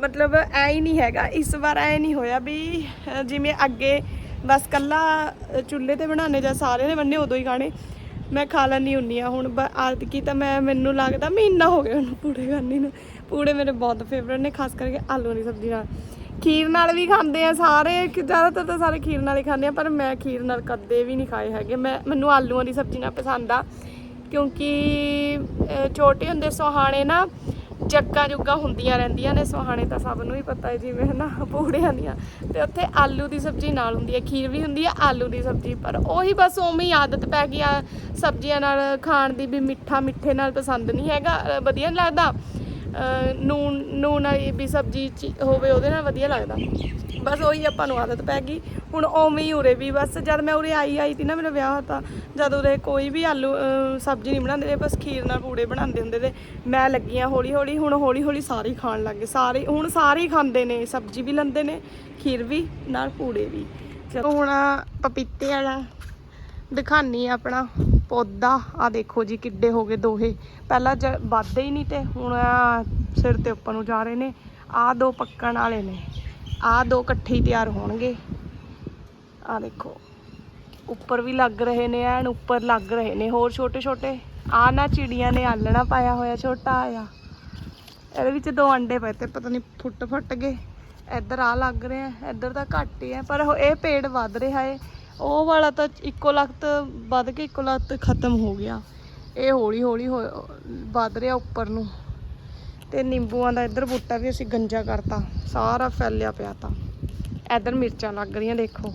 ਮਤਲਬ ਐ ਹੀ ਨਹੀਂ ਹੈਗਾ। ਇਸ ਵਾਰ ਐ ਨਹੀਂ ਹੋਇਆ ਵੀ ਜਿਵੇਂ ਅੱਗੇ ਬਸ ਕੱਲਾ ਚੁੱਲ੍ਹੇ ਤੇ ਬਣਾਉਣੇ ਜਾਂ ਸਾਰੇ ਨੇ ਬੰਨੇ ਉਦੋਂ ਹੀ ਖਾਣੇ। ਮੈਂ ਖਾ ਲੈਣੀ ਹੁੰਨੀ ਆ। ਹੁਣ ਆਦਕੀ ਤਾਂ ਮੈਂ, ਮੈਨੂੰ ਲੱਗਦਾ ਮਹੀਨਾ ਹੋ ਗਿਆ ਉਹਨੂੰ ਪੂੜੇ ਖਾਣੀ ਨੂੰ। ਪੂੜੇ ਮੇਰੇ ਬਹੁਤ ਫੇਵਰਟ ਨੇ, ਖਾਸ ਕਰਕੇ ਆਲੂਆਂ ਦੀ ਸਬਜ਼ੀ ਨਾਲ। ਖੀਰ ਨਾਲ ਵੀ ਖਾਂਦੇ ਆ ਸਾਰੇ ਜ਼ਿਆਦਾਤਰ ਤਾਂ ਸਾਰੇ ਖੀਰ ਨਾਲ ਹੀ ਖਾਂਦੇ ਆ, ਪਰ ਮੈਂ ਖੀਰ ਨਾਲ ਕਦੇ ਵੀ ਨਹੀਂ ਖਾਏ ਹੈਗੇ। ਮੈਂ, ਮੈਨੂੰ ਆਲੂਆਂ ਦੀ ਸਬਜ਼ੀ ਨਾਲ ਪਸੰਦ ਆ, ਕਿਉਂਕਿ ਛੋਟੇ ਹੁੰਦੇ ਸੁਹਾਣੇ ਨਾ ਜੱਗਾ ਜੁੱਗਾ ਹੁੰਦੀਆਂ ਰਹਿੰਦੀਆਂ ਨੇ, ਸੁਹਾਣੇ ਤਾਂ ਸਭ ਨੂੰ ਹੀ ਪਤਾ ਹੈ ਜਿਵੇਂ ਹਨਾ ਪੂੜਿਆਂ ਦੀਆਂ। ਤੇ ਉੱਥੇ ਆਲੂ ਦੀ ਸਬਜ਼ੀ ਨਾਲ ਹੁੰਦੀ ਹੈ, ਖੀਰ ਵੀ ਹੁੰਦੀ ਹੈ, ਆਲੂ ਦੀ ਸਬਜ਼ੀ, ਪਰ ਉਹੀ ਬਸ ਉਵੇਂ ਹੀ ਆਦਤ ਪੈ ਗਈ ਆ ਸਬਜ਼ੀਆਂ ਨਾਲ ਖਾਣ ਦੀ ਵੀ ਮਿੱਠਾ ਮਿੱਠੇ ਨਾਲ ਪਸੰਦ ਨਹੀਂ ਹੈਗਾ ਵਧੀਆ ਨਹੀਂ ਲੱਗਦਾ। ਅਹ ਨੂਨ ਨੂਨ ਵਾਲੀ ਵੀ ਸਬਜ਼ੀ ਚ ਹੋਵੇ ਉਹਦੇ ਨਾਲ ਵਧੀਆ ਲੱਗਦਾ। ਬਸ ਉਹੀ ਆਪਾਂ ਨੂੰ ਆਦਤ ਪੈ ਗਈ। ਹੁਣ ਉਵੇਂ ਹੀ ਉਰੇ ਵੀ ਬਸ ਜਦ ਮੈਂ ਉਰੇ ਆਈ ਆਈ ਤੀ ਨਾ ਮੇਰਾ ਵਿਆਹ ਤਾਂ, ਜਦ ਉਰੇ ਕੋਈ ਵੀ ਆਲੂ ਸਬਜ਼ੀ ਨਹੀਂ ਬਣਾਉਂਦੇ ਬਸ ਖੀਰ ਨਾਲ ਪੂੜੇ ਬਣਾਉਂਦੇ ਹੁੰਦੇ ਤੇ ਮੈਂ ਲੱਗੀਆਂ ਹੌਲੀ ਹੌਲੀ ਹੁਣ ਹੌਲੀ ਹੌਲੀ ਸਾਰੇ ਹੀ ਖਾਣ ਲੱਗੇ ਸਾਰੇ, ਹੁਣ ਸਾਰੇ ਹੀ ਖਾਂਦੇ ਨੇ, ਸਬਜ਼ੀ ਵੀ ਲੈਂਦੇ ਨੇ, ਖੀਰ ਵੀ, ਨਾਲ ਪੂੜੇ ਵੀ। ਚਲੋ ਹੁਣ ਪਪੀਤੇ ਵਾਲਾ, ਦਿਖਾਨੀ ਆ ਆਪਣਾ ਪੌਦਾ। ਆ ਦੇਖੋ ਜੀ ਕਿੱਡੇ ਹੋ ਗਏ ਦੋਹੇ। ਪਹਿਲਾਂ ਜ, ਵੱਧਦੇ ਹੀ ਨਹੀਂ ਤੇ ਹੁਣ ਸਿਰ ਤੇ ਉੱਪਰ ਨੂੰ ਜਾ ਰਹੇ ਨੇ। ਆ ਦੋ ਪੱਕਣ ਵਾਲੇ ਨੇ। ਆ ਦੋ ਇਕੱਠੇ ਹੀ ਤਿਆਰ ਹੋਣਗੇ। ਆ ਦੇਖੋ, ਉੱਪਰ ਵੀ ਲੱਗ ਰਹੇ ਨੇ ਐਨ, ਉੱਪਰ ਲੱਗ ਰਹੇ ਨੇ ਹੋਰ ਛੋਟੇ ਛੋਟੇ ਆ ਨਾ ਚਿੜੀਆਂ ਨੇ ਆਲਣਾ ਪਾਇਆ ਹੋਇਆ, ਛੋਟਾ ਆਇਆ। ਇਹਦੇ ਵਿੱਚ ਦੋ ਅੰਡੇ ਪਏ ਤੇ ਪਤਾ ਨਹੀਂ ਫੁੱਟ ਫੁੱਟ ਗਏ। ਇੱਧਰ ਆ ਲੱਗ ਰਿਹਾ, ਇੱਧਰ ਤਾਂ ਘੱਟ ਹੀ ਹੈ ਪਰ ਇਹ ਪੇੜ ਵੱਧ ਰਿਹਾ ਏ। ਉਹ ਵਾਲਾ ਤਾਂ ਇੱਕੋ ਲਖਤ, ਵੱਧ ਕੇ ਇੱਕੋ ਲਖਤ ਖਤਮ ਹੋ ਗਿਆ। ਇਹ ਹੌਲੀ ਹੌਲੀ ਹੋ- ਵੱਧ ਰਿਹਾ ਉੱਪਰ ਨੂੰ। ਤੇ ਨਿੰਬੂਆਂ ਦਾ ਇੱਧਰ ਬੂਟਾ ਵੀ ਅਸੀਂ ਗੰਜਾ ਕਰਤਾ। ਸਾਰਾ ਫੈਲਿਆ ਪਿਆ ਤਾਂ। ਇੱਧਰ ਮਿਰਚਾਂ ਲੱਗ ਰਹੀਆਂ, ਦੇਖੋ।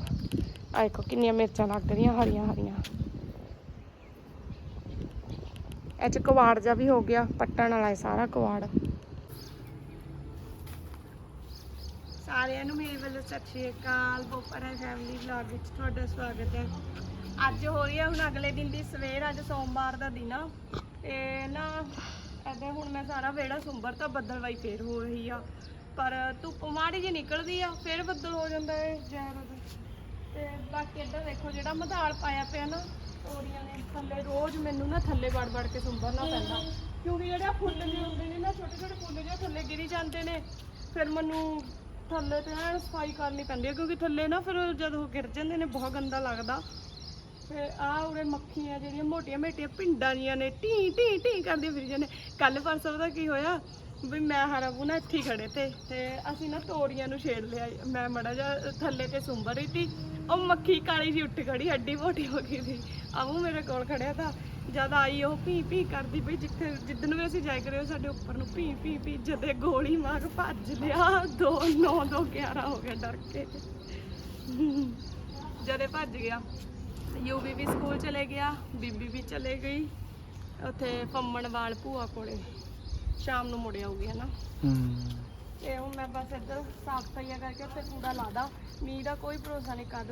ਆ ਦੇਖੋ ਕਿੰਨੀਆਂ ਮਿਰਚਾਂ ਲੱਗ ਰਹੀਆਂ, ਹਰੀਆਂ ਹਰੀਆਂ। ਇਹ ਚ ਕਵਾੜ ਜਾ ਵੀ ਹੋ ਗਿਆ, ਪੱਟਣ ਵਾਲਾ ਹੈ ਸਾਰਾ ਕਵਾੜ। ਸਾਰਿਆਂ ਨੂੰ ਮੇਰੇ ਵੱਲੋਂ ਸਤਿ ਸ਼੍ਰੀ ਅਕਾਲ। ਬੋਪਰਾ ਫੈਮਿਲੀ ਵਲੌਗ ਵਿੱਚ ਤੁਹਾਡਾ ਸਵਾਗਤ ਹੈ। ਅੱਜ ਹੋ ਰਹੀ ਹੈ ਹੁਣ ਅਗਲੇ ਦਿਨ ਦੀ ਸਵੇਰ, ਅੱਜ ਸੋਮਵਾਰ ਦਾ ਦਿਨ ਆ। ਤੇ ਨਾ ਐਦਾਂ ਹੁਣ ਮੈਂ ਸਾਰਾ ਵਿਹੜਾ ਸੁੰਬਰ ਤਾਂ ਬੱਦਲਵਾਈ ਫੇਰ ਹੋ ਰਹੀ ਆ। ਪਰ ਧੁੱਪ ਮਾੜੀ ਜਿਹੀ ਨਿਕਲਦੀ ਆ ਫੇਰ ਬੱਦਲ ਹੋ ਜਾਂਦਾ ਹੈ ਜ਼ਹਿਰ ਤੇ ਬਾਕੀ ਇੱਧਰ ਦੇਖੋ ਜਿਹੜਾ ਮਧਾਲ ਪਾਇਆ ਪਿਆ ਨਾ ਤੋਰੀਆਂ ਨੇ ਥੱਲੇ ਰੋਜ਼ ਮੈਨੂੰ ਨਾ ਥੱਲੇ ਵੜ ਵੜ ਕੇ ਸੁੰਬਰਨਾ ਪੈਂਦਾ। ਕਿਉਂਕਿ ਜਿਹੜੇ ਫੁੱਲ ਜਿਹੇ ਹੁੰਦੇ ਨੇ ਨਾ ਛੋਟੇ ਛੋਟੇ ਫੁੱਲ ਜਿਹੇ ਥੱਲੇ ਗਿਰੀ ਜਾਂਦੇ ਨੇ ਫਿਰ ਮੈਨੂੰ ਥੱਲੇ ਤੇ ਐਨ ਸਫ਼ਾਈ ਕਰਨੀ ਪੈਂਦੀ ਹੈ ਕਿਉਂਕਿ ਥੱਲੇ ਨਾ ਫਿਰ ਜਦ ਉਹ ਗਿਰ ਜਾਂਦੇ ਨੇ ਬਹੁਤ ਗੰਦਾ ਲੱਗਦਾ। ਫਿਰ ਆ ਉਰੇ ਮੱਖੀਆਂ ਜਿਹੜੀਆਂ ਮੋਟੀਆਂ ਮੋਟੀਆਂ ਪਿੰਡਾਂ ਦੀਆਂ ਨੇ ਟੀ ਟੀ ਟੀ ਕਰਦੀਆਂ ਫਿਰੀਆਂ ਨੇ। ਕੱਲ ਪਰਸੋਂ ਦਾ ਕੀ ਹੋਇਆ? ਵੀ ਮੈਂ ਹਰਬੂ ਨਾ ਇੱਥੇ ਹੀ ਖੜੇ ਤੇ ਤੇ ਅਸੀਂ ਨਾ ਤੋਰੀਆਂ ਨੂੰ ਛੇੜ ਲਿਆ। ਮੈਂ ਮੜਾ ਜਾ ਥੱਲੇ ਤੇ ਸੁੰਬਰ ਰਹੀ ਤੀ ਉਹ ਮੱਖੀ ਕਾਲੀ ਜੀ ਉੱਠ ਖੜੀ, ਹੱਡੀ ਮੋਟੀ ਹੋ ਗਈ ਸੀ। ਆਵੂ ਮੇਰੇ ਕੋਲ ਖੜਿਆ ਤਾਂ ਜਦ ਆਈ, ਉਹ ਪੀ ਭੀ ਕਰਦੀ ਪਈ ਜਿੱਥੇ ਜਿੱਦਨ ਵੀ ਅਸੀਂ ਜਾਇ ਕਰੇ ਉਹ ਸਾਡੇ ਉੱਪਰ ਨੂੰ ਪੀ ਭੀ ਭੀ ਜਦੇ ਗੋਲੀ ਮਾਰ ਭੱਜ ਲਿਆ। 2 9 2 11 ਹੋ ਗਿਆ ਡਰ ਕੇ। ਜਦੇ ਭੱਜ ਗਿਆ। ਯੂਵੀ ਵੀ ਸਕੂਲ ਚਲੇ ਗਿਆ ਬੀਬੀ ਵੀ ਚਲੇ ਗਈ। ਉੱਥੇ ਫੰਮਣ ਵਾਲ ਭੂਆ ਕੋਲੇ ਸ਼ਾਮ ਨੂੰ ਮੁੜ ਆਊਗੀ ਹਨਾ? ਹੂੰ ਤੇ ਹੁਣ ਮੈਂ ਬਸ ਇੱਧਰ ਸਾਫ਼ ਸਫਾਈਆਂ ਕਰਕੇ ਉੱਥੇ ਕੂੜਾ ਲਾਦਾ। ਮੀਂਹ ਦਾ ਕੋਈ ਭਰੋਸਾ ਨਹੀਂ ਕਦ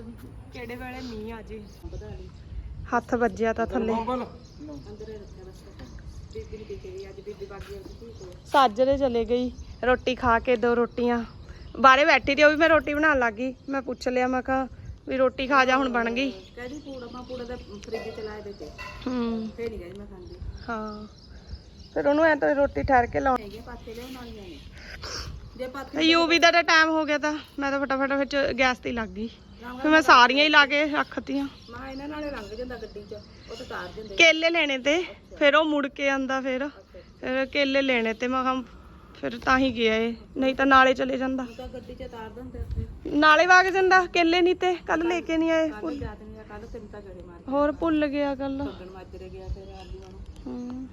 ਕਿਹੜੇ ਵੇਲੇ ਮੀਂਹ ਆ ਜੇ। ਹੱਥ ਵੱਜਿਆ ਤਾਂ ਥੱਲੇ। ਸਾਜਰੇ ਚਲੇ ਗਈ ਰੋਟੀ ਖਾ ਕੇ ਦੋ ਰੋਟੀਆਂ। ਬਾਹਰੇ ਬੈਠੀ ਤੇ ਉਹ ਵੀ ਮੈਂ ਰੋਟੀ ਬਣਾਉਣ ਲੱਗੀ ਮੈਂ ਪੁੱਛ ਲਿਆ ਮੈਂ ਕਿਹਾ ਵੀ ਰੋਟੀ ਖਾ ਜਾ ਹੁਣ ਬਣ ਗਈ। ਕਹਿੰਦੀ ਪੂੜਾ ਮੈਂ ਪੂੜਾ ਦੇ ਫ੍ਰਿਜ ਚ ਲਾਏ ਦੇ ਤੇ ਹੂੰ। ਫੇਰ ਨਹੀਂ ਗਈ ਮੈਂ ਖਾਂਦੀ। ਹਾਂ। ਫਿਰ ਉਹਨੂੰ ਐ ਤਾਂ ਰੋਟੀ ਠਹਿਰ ਕੇ ਲਾਉਣੀ। ਹੈਗੇ ਪਾਥੇ ਲਿਆਉਣ ਵਾਲੀਆਂ ਨੇ ਜੇ ਪਾਥੇ ਯੂਵੀ ਦਾ ਤਾਂ ਟਾਈਮ ਹੋ ਗਿਆ ਤਾਂ ਮੈਂ ਤਾਂ ਫਟਾਫਟ ਵਿੱਚ ਗੈਸ ਤੇ ਲੱਗ ਗਈ। ਫਿਰ ਮੈਂ ਸਾਰੀਆਂ ਹੀ ਲਾ ਕੇ ਰੱਖਤੀਆਂ ਮੈਂ ਇਹਨਾਂ ਨਾਲੇ ਲੰਘ ਜਾਂਦਾ ਗੱਡੀ ਚ ਉਹ ਤਾਂ ਤਾਰ ਦਿੰਦੇ। ਕੇਲੇ ਲੈਣੇ ਤੇ ਫਿਰ ਉਹ ਮੁੜ ਕੇ ਆਂਦਾ ਫਿਰ। ਫਿਰ ਕੇਲੇ ਲੈਣੇ ਤੇ ਮੈਂ ਕਿਹਾ ਫਿਰ ਤਾਂ ਹੀ ਗਿਆ ਏ ਨਹੀਂ ਤਾਂ ਨਾਲੇ ਚਲੇ ਜਾਂਦਾ। ਉਹ ਤਾਂ ਗੱਡੀ ਚ ਤਾਰ ਦਿੰਦੇ ਉੱਥੇ। ਨਾਲੇ ਵਗ ਜਾਂਦਾ ਕੇਲੇ ਨਹੀਂ ਤੇ ਕੱਲ ਲੈ ਕੇ ਨਹੀਂ ਆਏ। ਕੱਲ ਜਾ ਦਿੰਦੇ ਆ ਕੱਲ ਤਿੰਨ ਤਾਂ ਗੜੇ ਮਾਰ ਹੋਰ ਭੁੱਲ ਗਿਆ ਕੱਲ ਛੱਡਣ ਮਾਜਰੇ ਗਿਆ ਫਿਰ ਆਲੂਆਂ ਨੂੰ ਹਮ,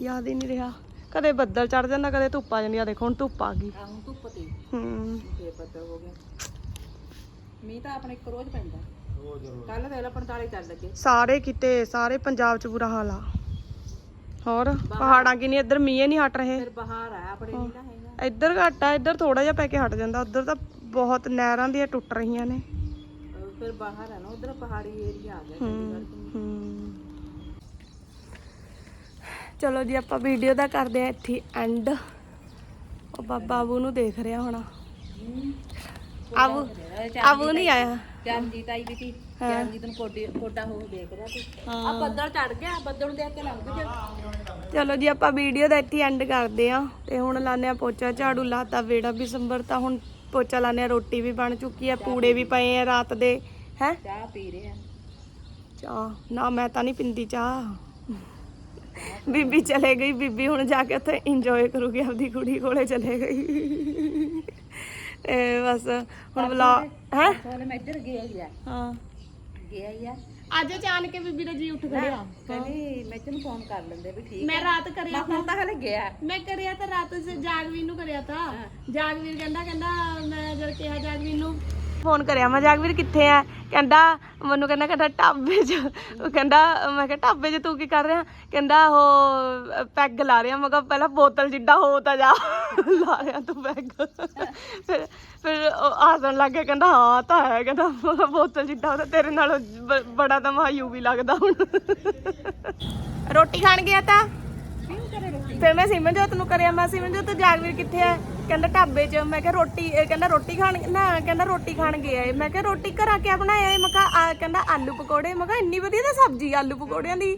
ਯਾਦ ਹੀ ਨਹੀਂ ਰਿਹਾ। ਕਦੇ ਬੱਦਲ ਚੜ ਜਾਂਦਾ ਕਦੇ ਧੁੱਪ ਆ ਜਾਂਦੀ ਆ। ਦੇਖੋ ਹੁਣ ਧੁੱਪ ਆ ਗਈ। ਆਹ ਹੁਣ ਧੁੱਪ ਤੇ। ਹੂੰ। ਫੇਰ ਬੱਦਲ ਹੋ ਗਿਆ। ਮੀਂਹ ਤਾਂ ਆਪਣੇ ਇੱਕ ਰੋਜ਼ ਪੈਂਦਾ। ਕੱਲ ਦੇ 45 ਚੱਲ ਲੱਗੇ। ਸਾਰੇ ਕਿਤੇ ਸਾਰੇ ਪੰਜਾਬ 'ਚ ਬੁਰਾ ਹਾਲ ਆ। ਹੋਰ? ਪਹਾੜਾਂ ਕਿ ਨਹੀਂ ਇੱਧਰ ਮੀਂਹ ਨਹੀਂ ਹਟ ਰਹੇ। ਫਿਰ ਬਹਾਰ ਆ ਆਪਣੇ ਨਹੀਂ ਨਾ ਹੈਗਾ। ਇੱਧਰ ਘੱਟ ਆ ਇੱਧਰ ਥੋੜਾ ਜਿਹਾ ਪੈ ਕੇ ਹਟ ਜਾਂਦਾ। ਉੱਧਰ ਤਾਂ ਬਹੁਤ ਨਹਿਰਾਂ ਦੀਆਂ ਟੁੱਟ ਰਹੀਆਂ ਨੇ। ਅਹ ਫਿਰ ਬਾਹਰ ਆ ਨਾ ਉਧਰ ਪਹਾੜੀ ਏਰੀਆ ਆ ਗਿਆ ਹੂੰ ਚੰਡੀਗੜ੍ਹ ਚ। ਹੂੰ। ਚਲੋ ਜੀ ਆਪਾਂ ਵੀਡੀਓ ਦਾ ਕਰਦੇ ਆ ਇੱਥੇ ਐਂਡ ਉਹ ਬਾਬਾ ਬਾਬੂ ਨੂੰ ਦੇਖ ਰਿਹਾ ਹੋਣਾ। ਆਬੂ ਆਬੂ ਨਹੀਂ ਆਇਆ। ਚਰਨਜੀਤ ਆਈ ਵੀ ਸੀ। ਹਾਂ। ਚਰਨਜੀਤ ਨੂੰ ਕੋਡੀ ਕੋਡਾ ਹੋ ਦੇਖ ਰਿਹਾ ਸੀ। ਆ ਹਾਂ। ਬੱਦਲ ਚੜ ਗਿਆ ਬੱਦਲ ਨੂੰ ਦੇਖ ਕੇ ਲੰਘ ਗਿਆ ਚਲੋ ਜੀ ਆਪਾਂ ਵੀਡੀਓ ਦਾ ਇੱਥੇ ਐਂਡ ਕਰਦੇ ਆ ਤੇ ਹੁਣ ਲਾਣੇ ਆ ਪੋਚਾ ਝਾੜੂ ਲਾਤਾ ਵੇੜਾ ਵੀ ਸੰਭਰ ਤਾਂ ਹੁਣ ਪੋਚਾ ਲਾਣੇ ਆ ਰੋਟੀ ਵੀ ਬਣ ਚੁੱਕੀ ਆ ਪੂੜੇ ਵੀ ਪਏ ਆ ਰਾਤ ਦੇ ਹੈ? ਚਾਹ ਪੀ ਰਹੇ ਆ ਚਾਹ? ਨਾ ਮੈਂ ਤਾਂ ਨਹੀਂ ਪਿੰਦੀ ਚਾਹ। ਬੀਬੀ ਚਲੇ ਗਈ ਬੀਬੀ ਹੁਣ ਜਾ ਕੇ ਉੱਥੇ ਇੰਜੋਏ ਕਰੂਗੀ ਆਪਦੀ ਕੁੜੀ ਕੋਲੇ ਚਲੇ ਗਈ। ਇਹ ਬਸ ਹੁਣ ਬਲਾ ਹੈ? ਮੈਂ ਇੱਧਰ ਹੀ ਆ। ਹਾਂ। ਗਿਆ ਹੀ ਆ। ਅੱਜ ਅਚਾਨਕ ਹੀ ਬੀਬੀ ਦਾ ਜੀ ਉੱਠ ਖੜਿਆ। ਕਹਿੰਦੀ ਮੈਂ ਤੈਨੂੰ ਫੋਨ ਕਰ ਲੈਂਦੇ ਵੀ ਠੀਕ ਮੈਂ ਰਾਤ ਕਰਿਆ ਮੈਂ ਹੁਣ ਤਾਂ ਹਲੇ ਗਿਆ। ਮੈਂ ਕਰਿਆ ਤਾਂ ਰਾਤ ਜਾਗਵੀਰ ਨੂੰ ਕਰਿਆ ਤਾਂ। ਜਾਗਵੀਰ ਕਹਿੰਦਾ ਕਹਿੰਦਾ ਮੈਂ ਜਦ ਕਿਹਾ ਜਾਗਵੀਰ ਨੂੰ ਫੋਨ ਕਰਿਆ ਮੈਂ ਜਾਗਵੀਰ ਕਿੱਥੇ ਆ ਕਹਿੰਦਾ ਮੈਨੂੰ ਕਹਿੰਦਾ ਕਹਿੰਦਾ ਢਾਬੇ 'ਚ। ਉਹ ਕਹਿੰਦਾ ਮੈਂ ਕਿਹਾ ਢਾਬੇ 'ਚ ਤੂੰ ਕੀ ਕਰ ਰਿਹਾ? ਕਹਿੰਦਾ ਉਹ ਪੈਗ ਲਾ ਰਿਹਾ। ਮੈਂ ਕਿਹਾ ਪਹਿਲਾਂ ਬੋਤਲ ਜਿੱਡਾ ਹੋ ਤਾਂ ਜਾ। ਲਾ ਰਿਹਾ ਤੂੰ ਪੈਗ। ਫਿਰ ਫਿਰ ਉਹ ਆਸਣ ਲੱਗ ਗਿਆ ਕਹਿੰਦਾ ਹਾਂ ਤਾਂ ਹੈ। ਕਹਿੰਦਾ ਬੋਤਲ ਜਿੱਡਾ ਉਹ ਤਾਂ ਤੇਰੇ ਨਾਲ ਬੜਾ ਤਾਂ ਮਹਾਯੂ ਵੀ ਲੱਗਦਾ ਹੁਣ। ਰੋਟੀ ਖਾਣ ਗਿਆ ਤਾਂ? ਫਿਰ ਮੈਂ ਸਿਮਰਜੋਤ ਨੂੰ ਕਰਿਆ ਮੈਂ ਸਿਮਰਜੋਤ ਜਾਗਵੀਰ ਕਿੱਥੇ ਆ ਕਹਿੰਦਾ ਢਾਬੇ 'ਚ ਮੈਂ ਕਿਹਾ ਰੋਟੀ ਇਹ ਕਹਿੰਦਾ ਰੋਟੀ ਖਾਣ ਨਾ ਕਹਿੰਦਾ ਰੋਟੀ ਖਾਣ ਗਿਆ ਏ। ਮੈਂ ਕਿਹਾ ਰੋਟੀ ਘਰਾਂ ਕਿਆ ਬਣਾਇਆ ਏ? ਮੈਂ ਕਿਹਾ ਆ ਕਹਿੰਦਾ ਆਲੂ ਪਕੌੜੇ। ਮੈਂ ਕਿਹਾ ਇੰਨੀ ਵਧੀਆ ਤਾਂ ਸਬਜ਼ੀ ਆਲੂ ਪਕੌੜਿਆਂ ਦੀ।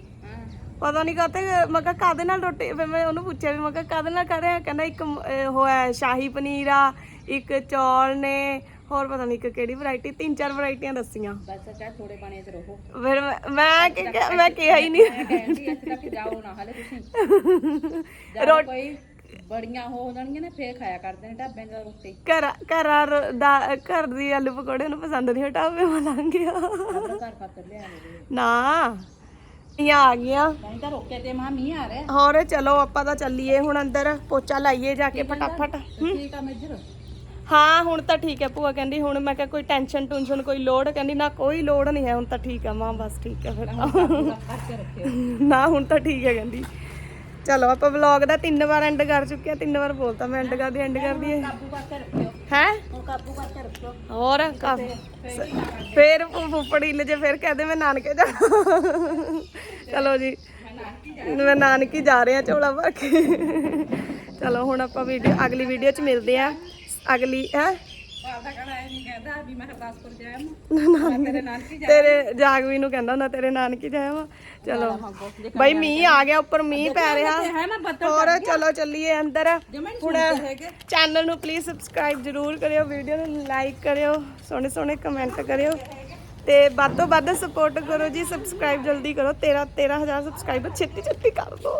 ਪਤਾ ਨਹੀਂ ਕਾਤੇ ਮੈਂ ਕਿਹਾ ਕਾਦੇ ਨਾਲ ਰੋਟੀ ਫਿਰ ਮੈਂ ਉਹਨੂੰ ਪੁੱਛਿਆ ਵੀ ਮੈਂ ਕਿਹਾ ਕਾਦੇ ਨਾਲ ਕਰ ਰਿਹਾ? ਕਹਿੰਦਾ ਇੱਕ ਮ- ਇਹ ਉਹ ਹੈ ਸ਼ਾਹੀ ਪਨੀਰ ਆ ਇੱਕ ਚੌਲ ਨੇ ਹੋਰ ਪਤਾ ਨਹੀਂ ਕਿ ਕਿਹੜੀ ਵੈਰਾਈਟੀ ਤਿੰਨ ਚਾਰ ਵੈਰਾਈਟੀਆਂ ਦੱਸੀਆਂ। ਬਸ ਚਾਹ ਥੋੜੇ ਪਾਣੀ ਚ ਰਹੋ। ਫਿਰ ਮੈਂ- ਮੈਂ ਕੀ ਕਿਹਾ- ਮੈਂ ਕਿਹਾ ਹੀ ਨਹੀਂ ਮੈਂ ਕਹਿੰਦੀ ਇੱਥੇ ਤੱਕ ਜਾਓ ਨਾ ਹਲੇ ਤੁਸੀਂ। ਜਦੋਂ ਕੋਈ। ਬੜੀਆਂ ਹੋ ਜਾਣਗੀਆਂ ਨਾ ਫੇਰ ਖਾਇਆ ਕਰਦੇ ਨੇ ਢਾਬਿਆਂ ਦਾ ਰੋਟੀ। ਘਰ ਘਰਾਂ ਦਾ ਘਰ ਦੀ ਆਲੂ ਪਕੌੜੇ ਨੂੰ ਪਸੰਦ ਨਹੀਂ ਹਟਾਵੇ ਮਲਾਂਗੇ ਆਪਣਾ ਘਰ ਖਾਤਰ ਲਿਆ ਲਵੇ ਨਾ ਇਹ ਆ ਗਈਆਂ ਨਹੀਂ ਤਾਂ ਰੋਕੇ ਤੇ ਮਾਂ ਮੀਂਹ ਆ ਰਿਹਾ। ਹੋਰ ਚਲੋ ਆਪਾਂ ਤਾਂ ਚੱਲੀਏ ਹੁਣ ਅੰਦਰ ਪੋਚਾ ਲਾਈਏ ਜਾ ਕੇ ਫਟਾਫਟ। ਠੀਕ ਆ ਮੇਜਰ। ਹਾਂ ਹੁਣ ਤਾਂ ਠੀਕ ਹੈ ਭੂਆ ਕਹਿੰਦੀ ਹੁਣ ਮੈਂ ਕਿਹਾ ਕੋਈ ਟੈਨਸ਼ਨ ਟੁਨਸ਼ਨ ਕੋਈ ਲੋੜ ਕਹਿੰਦੀ ਨਾ ਕੋਈ ਲੋੜ ਨਹੀਂ ਹੈ ਹੁਣ ਤਾਂ ਠੀਕ ਹੈ ਮਾਂ ਬਸ ਠੀਕ ਹੈ ਫਿਰ। ਤਾਂ। ਕਰਕੇ ਰੱਖਿਓ ਨਾ ਹੁਣ ਤਾਂ ਠੀਕ ਹੈ ਕਹਿੰਦੀ। ਚਲੋ, ਆਪਾਂ ਵਲੌਗ ਦਾ ਤਿੰਨ ਵਾਰ ਐਂਡ ਕਰ ਚੁੱਕੇ ਆ, ਤਿੰਨ ਵਾਰ ਬੋਲਤਾ ਮੈਂ ਐਂਡ ਕਰਦੀ ਐਂਡ ਕਰਦੀ ਹੈ। ਕਾਬੂ ਕਰਕੇ ਰੱਖਿਓ ਹੈ? ਹੁਣ ਕਾਬੂ ਕਰਕੇ ਰੱਖਿਓ ਹੋਰ ਕਾਫੀ ਫੇਰ ਫੁੱਫੜੀ ਲੈ ਜੇ, ਫੇਰ ਕਹਦੇ ਮੈਂ ਨਾਨਕੇ ਜਾ ਚਲੋ ਜੀ, ਮੈਂ ਨਾਨਕੀ ਜਾ ਰਿਹਾ ਝੋਲਾ ਭਰ ਕੇ। ਚਲੋ, ਹੁਣ ਆਪਾਂ ਵੀਡੀਓ ਅਗਲੀ ਵੀਡੀਓ ਚ ਮਿਲਦੇ ਆ। ਅਗਲੀ, ਹੈ? ਵੀ ਮੈਂ ਹਰਦਾਸਪੁਰ ਜਾਇਆ ਮੈਂ ਤੇਰੇ ਨਾਲ ਕੀ ਤੇਰੇ ਜਾਗਵੀ ਨੂੰ ਕਹਿੰਦਾ ਹੁੰਦਾ ਤੇਰੇ ਨਾਨਕੀ ਜਾਇਆ ਵਾ। ਚਲੋ। ਬਾਈ ਮੀਂਹ ਆ ਗਿਆ ਉੱਪਰ ਮੀਂਹ ਪੈ ਰਿਹਾ। ਹੈ? ਮੈਂ ਬੱਦਲ ਹੋਰ ਚਲੋ ਚੱਲੀਏ ਅੰਦਰ। ਹੁਣ ਚੈਨਲ ਨੂੰ ਪਲੀਜ਼ ਸਬਸਕ੍ਰਾਈਬ ਜਰੂਰ ਕਰਿਓ ਵੀਡੀਓ ਨੂੰ ਲਾਈਕ ਕਰਿਓ ਸੋਹਣੇ ਸੋਹਣੇ ਕਮੈਂਟ ਕਰਿਓ। ਤੇ ਵੱਧ ਤੋਂ ਵੱਧ ਸਪੋਰਟ ਕਰੋ ਜੀ ਸਬਸਕ੍ਰਾਈਬ ਜਲਦੀ ਕਰੋ। 13 13000 ਸਬਸਕ੍ਰਾਈਬਰ ਛੇਤੀ ਛੇਤੀ ਕਰ ਦਿਓ